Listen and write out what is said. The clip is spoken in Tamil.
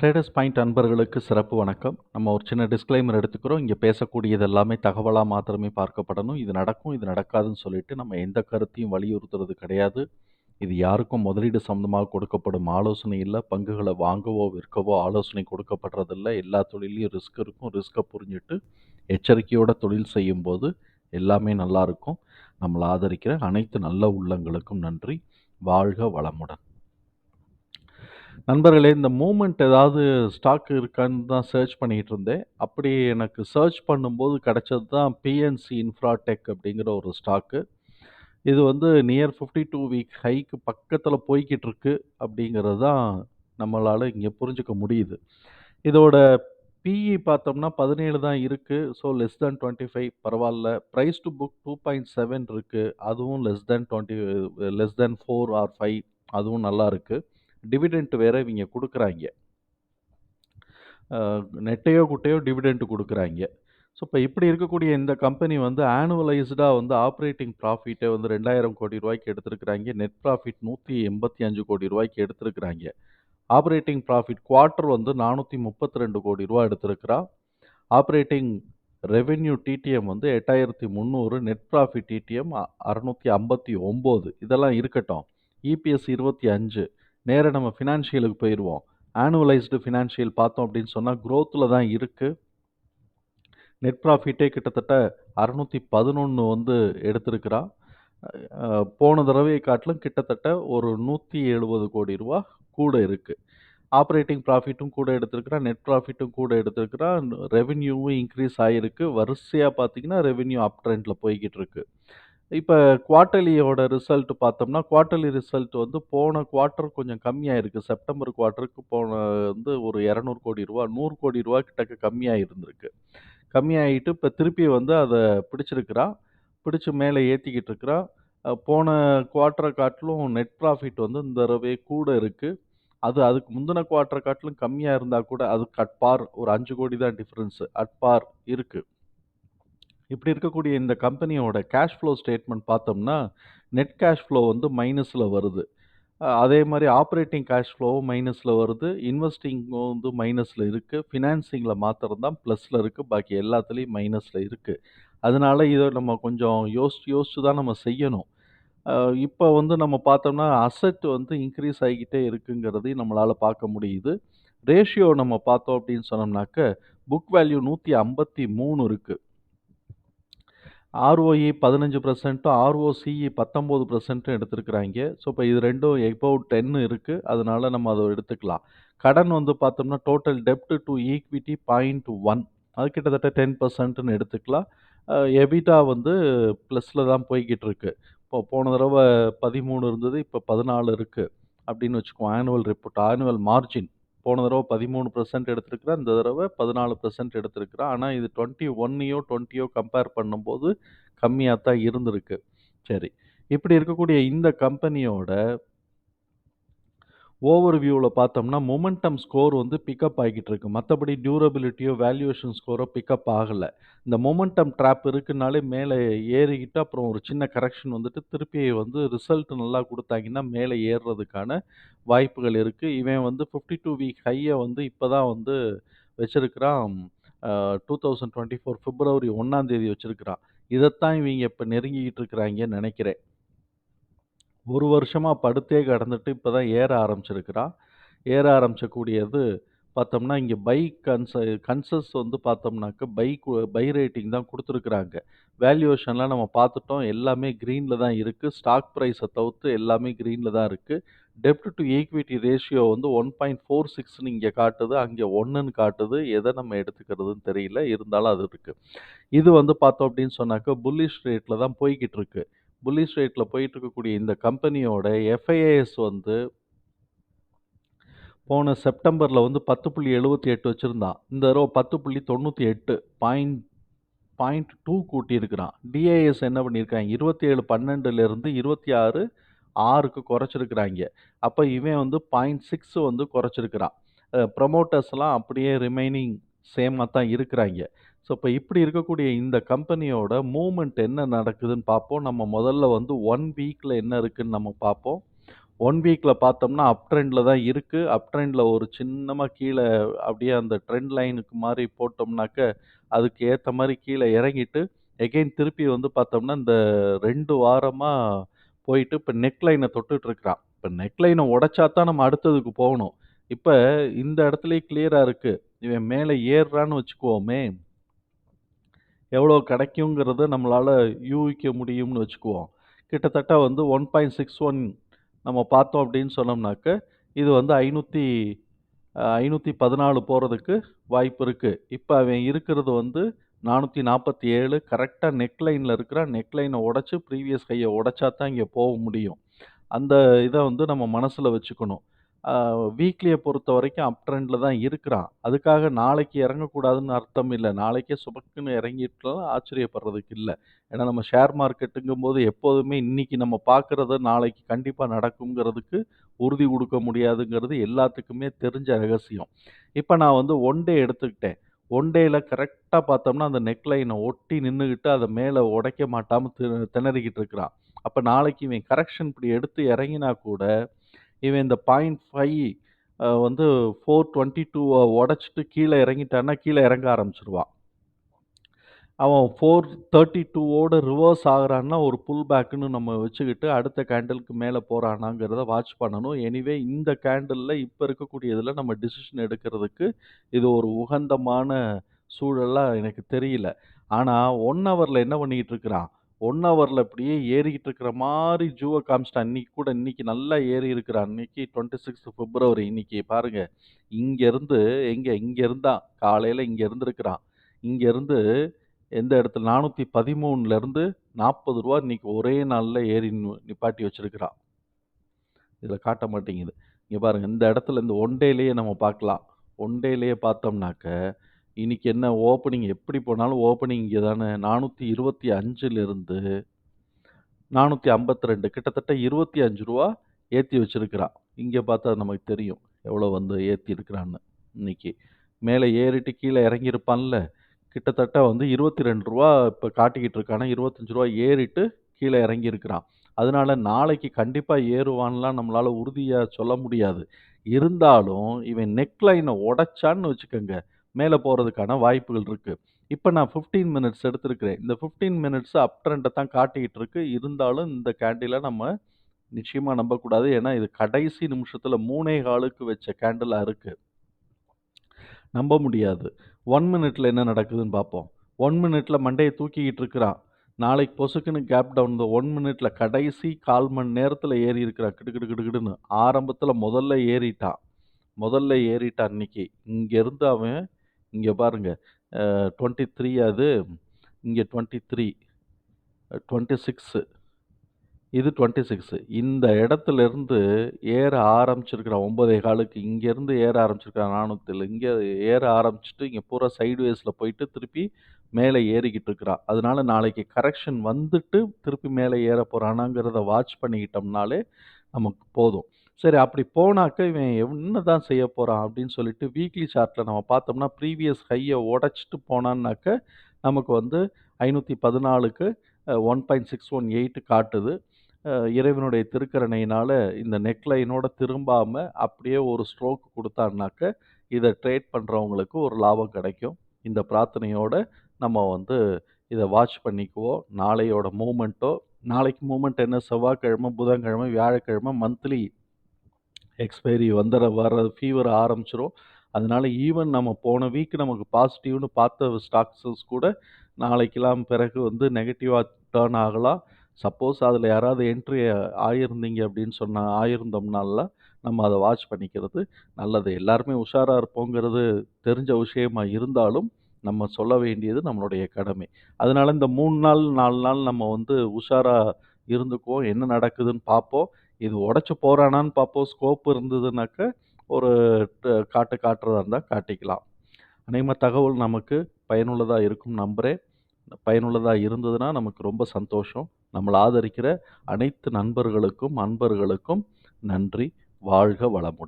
ட்ரேடர்ஸ் பாயிண்ட் அன்பர்களுக்கு சிறப்பு வணக்கம். நம்ம ஒரு சின்ன டிஸ்க்ளைமர் எடுத்துக்கிறோம். இங்கே பேசக்கூடியது எல்லாமே தகவலாக மாத்திரமே பார்க்கப்படணும். இது நடக்கும் இது நடக்காதுன்னு சொல்லிட்டு நம்ம எந்த கருத்தையும் வலியுறுத்துறது கிடையாது. இது யாருக்கும் முதலீடு சம்மந்தமாக கொடுக்கப்படும் ஆலோசனை இல்லை. பங்குகளை வாங்கவோ விற்கவோ ஆலோசனை கொடுக்கப்படுறதில்ல. எல்லா தொழிலையும் ரிஸ்க் இருக்கும். ரிஸ்க்கை புரிஞ்சுட்டு எச்சரிக்கையோட தொழில் செய்யும்போது எல்லாமே நல்லா இருக்கும். நம்மளை ஆதரிக்கிற அனைத்து நல்ல உள்ளங்களுக்கும் நன்றி. வாழ்க வளமுடன். நண்பர்களே இந்த மூமெண்ட் ஏதாவது ஸ்டாக் இருக்கான்னு தான் சர்ச் பண்ணிகிட்டு இருந்தேன். அப்படி எனக்கு சர்ச் பண்ணும்போது கிடைச்சது தான் பிஎன்சி இன்ஃப்ராடெக் அப்படிங்கிற ஒரு ஸ்டாக்கு. இது வந்து நியர் ஃபிஃப்டி டூ வீக் ஹைக்கு பக்கத்தில் போய்கிட்டு இருக்கு அப்படிங்கிறது தான் நம்மளால் இங்கே புரிஞ்சுக்க முடியுது. இதோட பிஇ பார்த்தோம்னா பதினேழு தான் இருக்குது so less than twenty five பரவாயில்ல. Price to book two point seven இருக்குது அதுவும் less than twenty less than four or five அதுவும் நல்லா இருக்குது டிவிடெண்ட் வேற இவங்க கொடுக்குறாங்க. நெட்டையோ குட்டையோ டிவிடெண்ட் கொடுக்குறாங்க. ஸோ இப்போ இப்படி இருக்கக்கூடிய இந்த கம்பெனி வந்து ஆனுவலைஸ்டாக வந்து ஆப்ரேட்டிங் ப்ராஃபிட்டை வந்து ரெண்டாயிரம் கோடி ரூபாய்க்கு எடுத்திருக்கிறாங்க. நெட் ப்ராஃபிட் நூற்றி எண்பத்தி அஞ்சு கோடி ரூபாய்க்கு எடுத்திருக்கிறாங்க. ஆப்ரேட்டிங் ப்ராஃபிட் குவார்ட்டர் வந்து நானூற்றி முப்பத்தி ரெண்டு கோடி ரூபா எடுத்திருக்கிறா. ஆப்ரேட்டிங் ரெவென்யூ டிடிஎம் வந்து எட்டாயிரத்தி முந்நூறு நெட் ப்ராஃபிட் டிடிஎம் அறநூற்றி ஐம்பத்தி ஒம்பது. இதெல்லாம் இருக்கட்டும். இபிஎஸ் இருபத்தி அஞ்சு. நேராக நம்ம ஃபினான்ஷியலுக்கு போயிடுவோம் ஆனுவலைஸ்டு ஃபினான்ஷியல் பார்த்தோம் அப்படின்னு சொன்னால் க்ரோத்தில் தான் இருக்குது நெட் ப்ராஃபிட்டே கிட்டத்தட்ட அறநூற்றி பதினொன்று வந்து எடுத்திருக்கிறா. போன தடவையை காட்டிலும் கிட்டத்தட்ட ஒரு நூற்றி எழுபது கோடி ரூபா கூட இருக்குது ஆப்ரேட்டிங் ப்ராஃபிட்டும் கூட எடுத்திருக்கிறா நெட் ப்ராஃபிட்டும் கூட எடுத்திருக்கிறா. ரெவென்யூவும் இன்க்ரீஸ் ஆகிருக்கு வரிசையாக பார்த்தீங்கன்னா ரெவென்யூ அப் ட்ரெண்டில் போய்கிட்டு இருக்குது இப்போ குவார்ட்டர்லியோட ரிசல்ட் பார்த்தோம்னா குவார்ட்டர்லி ரிசல்ட் வந்து போன குவார்ட்டர் கொஞ்சம் கம்மியாக இருக்குது செப்டம்பர் குவார்ட்டருக்கு போன வந்து ஒரு இரநூறு கோடி ரூபா நூறு கோடி ரூபா கிட்டக்க கம்மியாக இருந்திருக்கு கம்மியாகிட்டு இப்போ திருப்பி வந்து அதை பிடிச்சிருக்கிறான். பிடிச்சி மேலே ஏற்றிக்கிட்டு இருக்கிறான். போன குவார்ட்டரை காட்டிலும் நெட் ப்ராஃபிட் வந்து இந்த தடவை கூட இருக்குது அது அதுக்கு முந்தின குவார்ட்டரை காட்டிலும் கம்மியாக இருந்தால் கூட அதுக்கு அட்பார் ஒரு அஞ்சு கோடி தான் டிஃப்ரென்ஸு. அட்பார் இருக்குது இப்படி இருக்கக்கூடிய இந்த கம்பெனியோட கேஷ் ஃப்ளோ ஸ்டேட்மெண்ட் பார்த்தோம்னா நெட் கேஷ் ஃப்ளோ வந்து மைனஸில் வருது. அதே மாதிரி ஆப்ரேட்டிங் கேஷ் ஃப்ளோவும் மைனஸில் வருது. இன்வெஸ்டிங்கும் வந்து மைனஸில் இருக்குது ஃபினான்சிங்கில் மாத்திரம் தான் ப்ளஸில் இருக்குது பாக்கி எல்லாத்துலேயும் மைனஸில் இருக்குது அதனால இதை நம்ம கொஞ்சம் யோசிச்சு யோசிச்சு தான் நம்ம செய்யணும். இப்போ வந்து நம்ம பார்த்தோம்னா அசட் வந்து இன்க்ரீஸ் ஆகிக்கிட்டே இருக்குங்கிறதையும் நம்மளால் பார்க்க முடியுது. ரேஷியோ நம்ம பார்த்தோம் அப்படின்னு சொன்னோம்னாக்க புக் வேல்யூ நூற்றி ஐம்பத்தி மூணு இருக்குது ஆர்ஓஇ பதினஞ்சு பர்சன்ட்டும் ஆர்ஓசிஇ பத்தொம்போது பர்சன்ட்டும் எடுத்துருக்குறாங்க. ஸோ இப்போ இது ரெண்டும் எபோவ் டென் இருக்குது அதனால நம்ம அதை எடுத்துக்கலாம். கடன் வந்து பார்த்தோம்னா டோட்டல் டெப்ட் டு ஈக்விட்டி பாயிண்ட் ஒன் அது கிட்டத்தட்ட டென் பர்சன்ட்னு எடுத்துக்கலாம். எபிட்டா வந்து ப்ளஸில் தான் போய்கிட்டு இருக்கு இப்போ போன தடவை பதிமூணு இருந்தது இப்போ பதினாலு இருக்குது அப்படின்னு வச்சுக்குவோம் ஆனுவல் ரிப்போர்ட் ஆனுவல் மார்ஜின் போன தடவை பதிமூணு பர்சன்ட் எடுத்திருக்கிறேன் இந்த தடவை பதினாலு பர்சன்ட் எடுத்திருக்கிறேன் ஆனால் இது டுவெண்ட்டி ஒன்னையோ டுவெண்ட்டியோ கம்பேர் பண்ணும்போது கம்மியாக தான் இருந்திருக்கு. சரி. இப்படி இருக்கக்கூடிய இந்த கம்பெனியோட ஓவர் வியூவில் பார்த்தோம்னா மொமெண்டம் ஸ்கோர் வந்து பிக்கப் ஆகிட்டு இருக்கு மற்றபடி டியூரபிலிட்டியோ வேல்யூவேஷன் ஸ்கோரோ பிக்கப் ஆகலை. இந்த மொமெண்டம் ட்ராப் இருக்குனாலே மேலே ஏறிக்கிட்டு அப்புறம் ஒரு சின்ன கரெக்ஷன் வந்துட்டு திருப்பி வந்து ரிசல்ட் நல்லா கொடுத்தாங்கன்னா மேலே ஏறுறதுக்கான வாய்ப்புகள் இருக்குது இவன் வந்து ஃபிஃப்டி டூ வீக் ஹையை வந்து இப்போ தான் வந்து வச்சுருக்கிறான். டூ தௌசண்ட் டுவெண்ட்டி ஃபோர் பிப்ரவரி ஒன்றாந்தேதி வச்சுருக்கிறான். இதைத்தான் இவங்க இப்போ நெருங்கிக்கிட்டு இருக்கிறாங்கன்னு நினைக்கிறேன். ஒரு வருஷமாக படுத்தே கடந்துட்டு இப்போ தான் ஏற ஆரம்பிச்சிருக்கிறான் ஏற ஆரம்பிச்சக்கூடியது பார்த்தோம்னா இங்கே பை கன்ச கன்சஸ் வந்து பார்த்தோம்னாக்க பை பை ரேட்டிங் தான் கொடுத்துருக்குறாங்க. வேல்யூவேஷன்லாம் நம்ம பார்த்துட்டோம் எல்லாமே க்ரீனில் தான் இருக்குது ஸ்டாக் ப்ரைஸை தவிர்த்து எல்லாமே க்ரீனில் தான் இருக்குது டெப்ட் டு ஈக்விட்டி ரேஷியோ வந்து ஒன் பாயிண்ட் ஃபோர் சிக்ஸ்னு இங்கே காட்டுது. அங்கே ஒன்றுன்னு காட்டுது. எதை நம்ம எடுத்துக்கிறதுன்னு தெரியல. இருந்தாலும் அது இருக்குது இது வந்து பார்த்தோம் அப்படின்னு சொன்னாக்க புல்லிஷ் ரேட்டில் தான் போய்கிட்டு இருக்குது புல்லிஷ் ரேட்டில் போயிட்டு இருக்கக்கூடிய இந்த கம்பெனியோட எஃப்ஐஏஎஸ் வந்து போன செப்டம்பரில் வந்து பத்து புள்ளி எழுபத்தி எட்டு வச்சுருந்தான். இந்த தடவை பத்து புள்ளி தொண்ணூற்றி எட்டு பாயிண்ட் பாயிண்ட் டூ கூட்டியிருக்கிறான். டிஐஎஸ் என்ன பண்ணியிருக்காங்க இருபத்தி ஏழு பன்னெண்டுலேருந்து இருபத்தி ஆறு ஆறுக்கு குறைச்சிருக்கிறாங்க. அப்போ இவன் வந்து பாயிண்ட் சிக்ஸ் வந்து குறைச்சிருக்கிறான். ப்ரமோட்டர்ஸ்லாம் அப்படியே ரிமைனிங் சேமாக தான் இருக்கிறாங்க. ஸோ இப்போ இப்படி இருக்கக்கூடிய இந்த கம்பெனியோட மூமெண்ட் என்ன நடக்குதுன்னு பார்ப்போம். நம்ம முதல்ல வந்து ஒன் வீக்கில் என்ன இருக்குதுன்னு நம்ம பார்ப்போம். ஒன் வீக்கில் பார்த்தோம்னா அப் ட்ரெண்டில் தான் இருக்குது அப் ட்ரெண்டில் ஒரு சின்னமாக கீழே அப்படியே அந்த ட்ரெண்ட் லைனுக்கு மாதிரி போட்டோம்னாக்க, அதுக்கு ஏற்ற மாதிரி கீழே இறங்கிட்டு, எகைன் திருப்பி வந்து பார்த்தோம்னா, இந்த ரெண்டு வாரமாக போயிட்டு இப்போ நெக் தொட்டுட்ருக்குறான். இப்போ நெக்லைனை நெக் உடைச்சா தான் நம்ம அடுத்ததுக்கு போகணும். இப்போ இந்த இடத்துலையே கிளியராக இருக்குது இவன் மேலே ஏறுறான்னு வச்சுக்குவோமே எவ்வளோ கிடைக்குங்கிறத நம்மளால் யூகிக்க முடியும்னு வச்சுக்குவோம். கிட்டத்தட்ட வந்து 1.61 நம்ம பார்த்தோம் அப்படின்னு சொன்னோம்னாக்க, இது வந்து ஐநூற்றி ஐநூற்றி பதினாலு போகிறதுக்கு வாய்ப்பு இருக்குது இப்போ அவன் இருக்கிறது வந்து நானூற்றி நாற்பத்தி ஏழு கரெக்டாக நெக்லைனில் இருக்கிற நெக்லைனை உடச்சி ப்ரீவியஸ் கையை உடச்சா தான் இங்கே போக முடியும். அந்த இதை வந்து நம்ம மனசில் வச்சுக்கணும். வீக்லியை பொறுத்த வரைக்கும் அப் ட்ரெண்டில் தான் இருக்கிறான். அதுக்காக நாளைக்கு இறங்கக்கூடாதுன்னு அர்த்தம் இல்லை நாளைக்கே சுபக்குன்னு இறங்கிட்டாலும் ஆச்சரியப்படுறதுக்கு இல்லை ஏன்னா நம்ம ஷேர் மார்க்கெட்டுங்கும் போது எப்போதுமே இன்றைக்கி நம்ம பார்க்கிறத நாளைக்கு கண்டிப்பாக நடக்குங்கிறதுக்கு உறுதி கொடுக்க முடியாதுங்கிறது எல்லாத்துக்குமே தெரிஞ்ச ரகசியம். இப்போ நான் வந்து ஒன் டே எடுத்துக்கிட்டேன். ஒன் டேயில் கரெக்டாக பார்த்தோம்னா, அந்த நெக்லைனை ஒட்டி நின்றுக்கிட்டு அதை மேலே உடைக்க மாட்டாமல் தி திணறிக்கிட்டு இருக்கிறான். அப்போ நாளைக்கு இவன் கரெக்ஷன் இப்படி எடுத்து இறங்கினா கூட, இவன் இந்த பாயிண்ட் ஃபைவ் வந்து ஃபோர் டுவெண்ட்டி டூவை உடச்சிட்டு கீழே இறங்கிட்டான்னா, கீழே இறங்க ஆரம்பிச்சிருவான் அவன் 432வோட ரிவர்ஸ் ஆகுறான்னா, ஒரு புல் பேக்குன்னு நம்ம வச்சுக்கிட்டு, அடுத்த கேண்டிலுக்கு மேலே போகிறானாங்கிறத வாட்ச் பண்ணணும். எனிவே இந்த கேண்டிலில் இப்போ இருக்கக்கூடியதில் நம்ம டிசிஷன் எடுக்கிறதுக்கு, இது ஒரு உகந்தமான சூழலாக எனக்கு தெரியல. ஆனால் ஒன் ஹவரில் என்ன பண்ணிக்கிட்டு இருக்கிறான்? ஒன் ஹவரில் அப்படியே ஏறிக்கிட்டு இருக்கிற மாதிரி ஜூவை காமிச்சுட்டான். அன்றைக்கி கூட இன்றைக்கி நல்லா ஏறி இருக்கிறான். இன்னைக்கு 26 பிப்ரவரி இன்னைக்கு பாருங்க. இங்கேருந்து எங்கே இங்கே இருந்தான். காலையில் இங்கே இருந்திருக்கிறான். இங்கேருந்து எந்த இடத்துல நானூற்றி பதிமூணுலேருந்து நாற்பது ரூபா இன்றைக்கி ஒரே நாளில் ஏறி நிப்பாட்டி வச்சிருக்கிறான். இதில் காட்ட மாட்டேங்குது. இங்கே பாருங்கள் இந்த இடத்துல இந்த ஒன் டேலேயே நம்ம பார்க்கலாம். ஒன் டேலேயே பார்த்தோம்னாக்க, இன்னைக்கு என்ன ஓப்பனிங் எப்படி போனாலும் ஓப்பனிங் இங்கே தானே 425லிருந்து 452 கிட்டத்தட்ட இருபத்தி அஞ்சு ரூபா ஏற்றி வச்சிருக்கிறான். இங்கே பார்த்தா நமக்கு தெரியும். எவ்வளோ வந்து ஏற்றி இருக்கிறான்னு. இன்னைக்கு. மேலே ஏறிட்டு கீழே இறங்கியிருப்பான்ல. கிட்டத்தட்ட வந்து இருபத்தி ரெண்டு ரூபா இப்போ காட்டிக்கிட்டு இருக்கானா, இருபத்தஞ்சி ரூபா ஏறிட்டு கீழே இறங்கியிருக்கிறான். அதனால நாளைக்கு கண்டிப்பாக ஏறுவான்லாம் நம்மளால் உறுதியாக சொல்ல முடியாது. இருந்தாலும் இவன் நெக்லைனை உடைச்சான்னு வச்சுக்கோங்க மேலே போகிறதுக்கான வாய்ப்புகள் இருக்குது இப்போ நான் 15 மினிட்ஸ் எடுத்திருக்கிறேன். இந்த 15 மினிட்ஸ் அப் ட்ரெண்டை தான் காட்டிக்கிட்டு இருக்கு. இருந்தாலும் இந்த கேண்டில நம்ம நிச்சயமாக நம்பக்கூடாது. ஏன்னா இது கடைசி நிமிஷத்தில் மூணே காலுக்கு வச்ச கேண்டிலாக இருக்குது நம்ப முடியாது. ஒன் மினிட்ல என்ன நடக்குதுன்னு பார்ப்போம். ஒன் மினிட்ல மண்டையை தூக்கிக்கிட்டு இருக்கிறான். நாளைக்கு பொசுக்குன்னு கேப் டவுன் இந்த ஒன் மினிட்ல கடைசி 1/4 மணி நேரத்தில் ஏறி இருக்கிறான். கிடு கிடு கிடு முதல்ல ஏறிட்டான். முதல்ல ஏறிட்டான் இன்னைக்கு. இங்கேருந்து அவன் இங்கே பாருங்கள் டுவெண்ட்டி த்ரீ அது. இங்கே டுவெண்ட்டி த்ரீ டுவெண்ட்டி சிக்ஸு இது 26 இந்த இடத்துலேருந்து ஏற ஆரம்பிச்சிருக்கிறான் 9.15க்கு இங்கேருந்து ஏற ஆரம்பிச்சிருக்கிறான் நானூற்றில் இங்கே ஏற ஆரம்பிச்சுட்டு இங்கே பூரா சைடுவேஸில் போயிட்டு திருப்பி மேலே ஏறிக்கிட்டு இருக்கிறான். அதனால நாளைக்கு கரெக்ஷன் வந்துட்டு திருப்பி மேலே ஏற போகிறானாங்கிறத வாட்ச் பண்ணிக்கிட்டோம்னாலே நமக்கு போதும். சரி அப்படி போனாக்க இவன் என்னதான் செய்ய போகிறான் அப்படின்னு சொல்லிட்டு வீக்லி சார்ட்டில் நம்ம பார்த்தோம்னா, ப்ரீவியஸ் ஹையை உடச்சிட்டு போனான்னாக்க, நமக்கு வந்து ஐநூற்றி பதினாலுக்கு one point six one eight காட்டுது. இறைவனுடைய திருக்கரணையினால் இந்த நெக்லைனோட திரும்பாமல் அப்படியே ஒரு ஸ்ட்ரோக் கொடுத்தான்னாக்க இதை ட்ரேட் பண்ணுறவங்களுக்கு ஒரு லாபம் கிடைக்கும். இந்த பிரார்த்தனையோட நம்ம வந்து இதை வாட்ச் பண்ணிக்குவோம். நாளையோட மூமெண்ட்டோ நாளைக்கு மூமெண்ட் என்ன செவ்வாய்க்கிழமை, புதன்கிழமை, வியாழக்கிழமை மந்த்லி எக்ஸ்பைரி வந்துற வர ஃபீவர் ஆரம்பிச்சிடும் அதனால ஈவன் நம்ம போன வீக் நமக்கு பாசிட்டிவ்னு பார்த்த ஸ்டாக்ஸஸ் கூட நாளைக்கெல்லாம் பிறகு வந்து நெகட்டிவாக டர்ன் ஆகலாம். சப்போஸ் அதில் யாராவது என்ட்ரி ஆயிருந்தீங்க அப்படின்னு சொன்னால் ஆயிருந்தோம்னால நம்ம அதை வாட்ச் பண்ணிக்கிறது நல்லது. எல்லாருமே உஷாராக இருப்போங்கிறது தெரிஞ்ச விஷயமா இருந்தாலும், நம்ம சொல்ல வேண்டியது நம்மளுடைய கடமை. அதனால் இந்த மூணு நாள், நாலு நாள் நம்ம வந்து உஷாராக இருந்துக்குவோம். என்ன நடக்குதுன்னு பார்ப்போம். இது உடச்சி போகிறானான்னு பார்ப்போம். ஸ்கோப் இருந்ததுனாக்க, ஒரு ட காட்டு காட்டுறதா இருந்தால் காட்டிக்கலாம். அநேகமாக தகவல் நமக்கு பயனுள்ளதாக இருக்கும் நம்புகிறேன் பயனுள்ளதாக இருந்ததுன்னா நமக்கு ரொம்ப சந்தோஷம். நம்மளை ஆதரிக்கிற அனைத்து நண்பர்களுக்கும், அன்பர்களுக்கும் நன்றி. வாழ்க வளமுடன்.